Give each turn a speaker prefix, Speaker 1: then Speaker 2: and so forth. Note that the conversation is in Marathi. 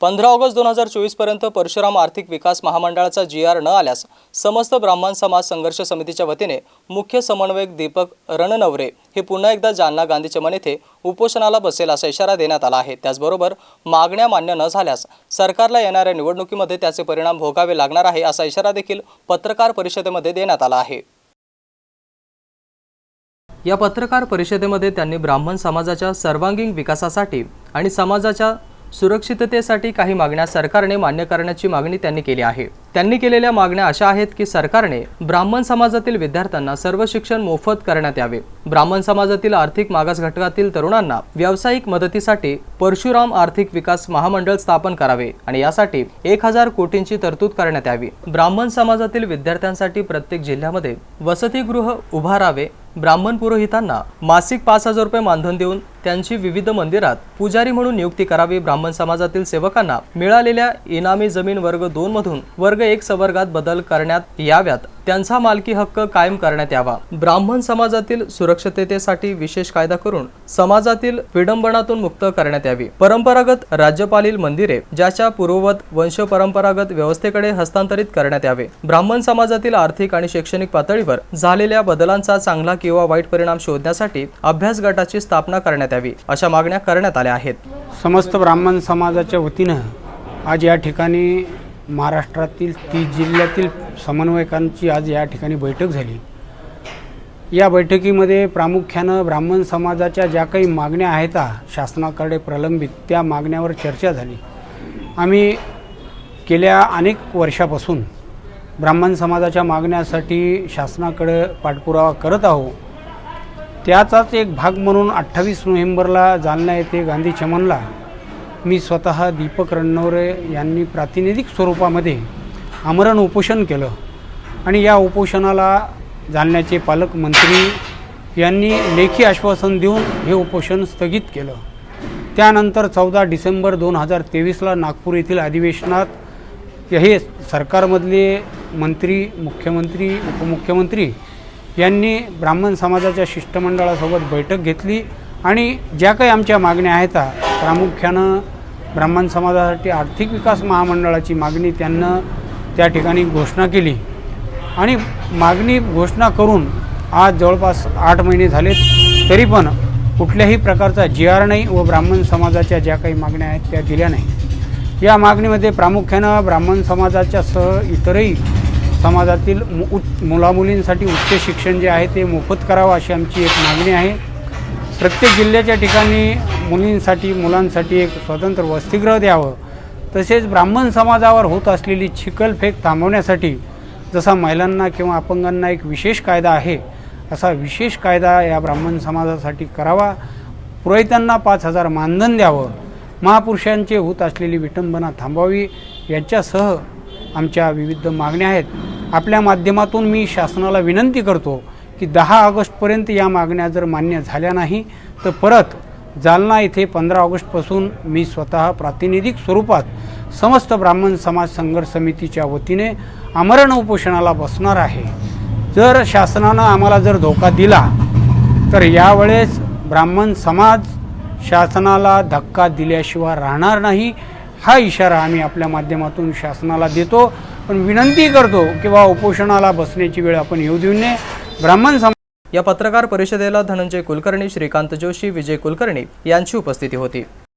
Speaker 1: पंधरा ऑगस्ट दोन हजार चोवीसपर्यंत परशुराम आर्थिक विकास महामंडळाचा जी आर न आल्यास समस्त ब्राह्मण समाज संघर्ष समितीच्या वतीने मुख्य समन्वयक दीपक रणनवरे हे पुन्हा एकदा जालना गांधी चमन येथे उपोषणाला बसेल असा इशारा देण्यात आला आहे. त्याचबरोबर मागण्या मान्य न झाल्यास सरकारला येणाऱ्या निवडणुकीमध्ये त्याचे परिणाम भोगावे लागणार आहे असा इशारा देखील पत्रकार परिषदेमध्ये देण्यात आला आहे. या पत्रकार परिषदेमध्ये त्यांनी ब्राह्मण समाजाच्या सर्वांगीण विकासासाठी आणि समाजाच्या सुरक्षिततेसाठी काही मागण्या सरकारने मान्य करण्याची मागणी त्यांनी केली आहे. त्यांनी केलेल्या मागण्या अशा आहेत की सरकारने ब्राह्मण समाजातील विद्यार्थ्यांना सर्व शिक्षण मोफत करण्यात यावे. ब्राह्मण समाजातील आर्थिक मागास घटकातील तरुणांना व्यावसायिक मदतीसाठी परशुराम आर्थिक विकास महामंडळ स्थापन करावे आणि यासाठी एक हजार कोटींची तरतूद करण्यात यावी. ब्राह्मण समाजातील विद्यार्थ्यांसाठी प्रत्येक जिल्ह्यामध्ये वसतिगृह उभारावे. ब्राह्मण पुरोहितांना मासिक पाच हजार रुपये मानधन देऊन त्यांची विविध मंदिरात पुजारी म्हणून नियुक्ती करावी ब्राह्मण समाजातील सेवकांना मिळालेल्या इनामी जमीन वर्ग दोन मधून वर्ग एक संवर्गात बदल करण्यात याव्यात. त्यांचा मालकी हक्क कायम करण्यात यावा. ब्राह्मण समाजातील सुरक्षिततेसाठी विशेष कायदा करून समाजातील विडंबनातून मुक्त करण्यात यावी. परंपरागत राज्यपालील मंदिरे ज्याच्या पूर्ववत वंश परंपरागत व्यवस्थेकडे हस्तांतरित करण्यात यावे. ब्राह्मण समाजातील आर्थिक आणि शैक्षणिक पातळीवर झालेल्या बदलांचा चांगला किंवा वाईट परिणाम शोधण्यासाठी अभ्यास गटाची स्थापना करण्यात यावी अशा मागण्या करण्यात आल्या आहेत.
Speaker 2: समस्त ब्राह्मण समाजाच्या वतीनं आज या ठिकाणी महाराष्ट्रातील तीस जिल्ह्यातील समन्वयकांची आज या ठिकाणी बैठक झाली. या बैठकीमध्ये प्रामुख्यानं ब्राह्मण समाजाच्या ज्या काही मागण्या आहेत शासनाकडे प्रलंबित त्या मागण्यावर चर्चा झाली. आम्ही गेल्या अनेक वर्षापासून ब्राह्मण समाजाच्या मागण्यासाठी शासनाकडे पाठपुरावा करत आहोत. त्याचाच एक भाग म्हणून अठ्ठावीस नोव्हेंबरला जालना येथे गांधी चमनला मी स्वतः दीपक रणनवरे यांनी प्रातिनिधिक स्वरूपामध्ये आमरण उपोषण केलं. आणि या उपोषणाला जालन्याचे पालकमंत्री यांनी लेखी आश्वासन देऊन हे उपोषण स्थगित केलं. त्यानंतर चौदा डिसेंबर दोन हजार तेवीसला नागपूर येथील अधिवेशनात हे सरकारमधले मंत्री मुख्यमंत्री उपमुख्यमंत्री यांनी ब्राह्मण समाजाच्या शिष्टमंडळासोबत बैठक घेतली आणि ज्या काही आमच्या मागण्या आहेत प्रामुख्यानं ब्राह्मण समाजासाठी आर्थिक विकास महामंडळाची मागणी त्यांना त्या ठिकाणी घोषणा केली. आणि मागणी घोषणा करून आज जवळपास आठ महिने झालेत तरी पण कुठल्याही प्रकारचा जी आर नाही व ब्राह्मण समाजाच्या ज्या काही मागण्या आहेत त्या दिल्या नाही या मागणीमध्ये प्रामुख्यानं ब्राह्मण समाजाच्या सह इतरही समाजातील मु मुलामुलींसाठी उच्च शिक्षण जे आहे ते मोफत करावं अशी आमची एक मागणी आहे. प्रत्येक जिल्ह्याच्या ठिकाणी मुलींसाठी मुलांसाठी एक स्वतंत्र वसतिगृह द्यावं. तसेच ब्राह्मण समाजावर होत असलेली चिखलफेक थांबवण्यासाठी जसा महिलांना किंवा अपंगांना एक विशेष कायदा आहे असा विशेष कायदा या ब्राह्मण समाजासाठी करावा. पुरोहितांना पाच हजार मानधन द्यावं. महापुरुषांचे होत असलेली विटंबना थांबावी याच्यासह आमच्या विविध मागण्या आहेत. आपल्या माध्यमातून मी शासनाला विनंती करतो की दहा ऑगस्टपर्यंत या मागण्या जर मान्य झाल्या नाही तर परत जालना येथे पंधरा ऑगस्टपासून मी स्वतः प्रातिनिधिक स्वरूपात समस्त ब्राह्मण समाज संघर्ष समितीच्या वतीने आमरण उपोषणाला बसणार आहे. जर शासनानं आम्हाला जर धोका दिला तर यावेळेस ब्राह्मण समाज शासनाला धक्का दिल्याशिवाय राहणार नाही. हा इशारा आम्ही आपल्या माध्यमातून शासनाला देतो. पण विनंती करतो की बा उपोषणाला बसण्याची वेळ आपण येऊ देऊ नये. ब्राह्मण समाज
Speaker 1: या पत्रकार परिषदेला धनंजय कुलकर्णी श्रीकांत जोशी विजय कुलकर्णी यांची उपस्थिती होती.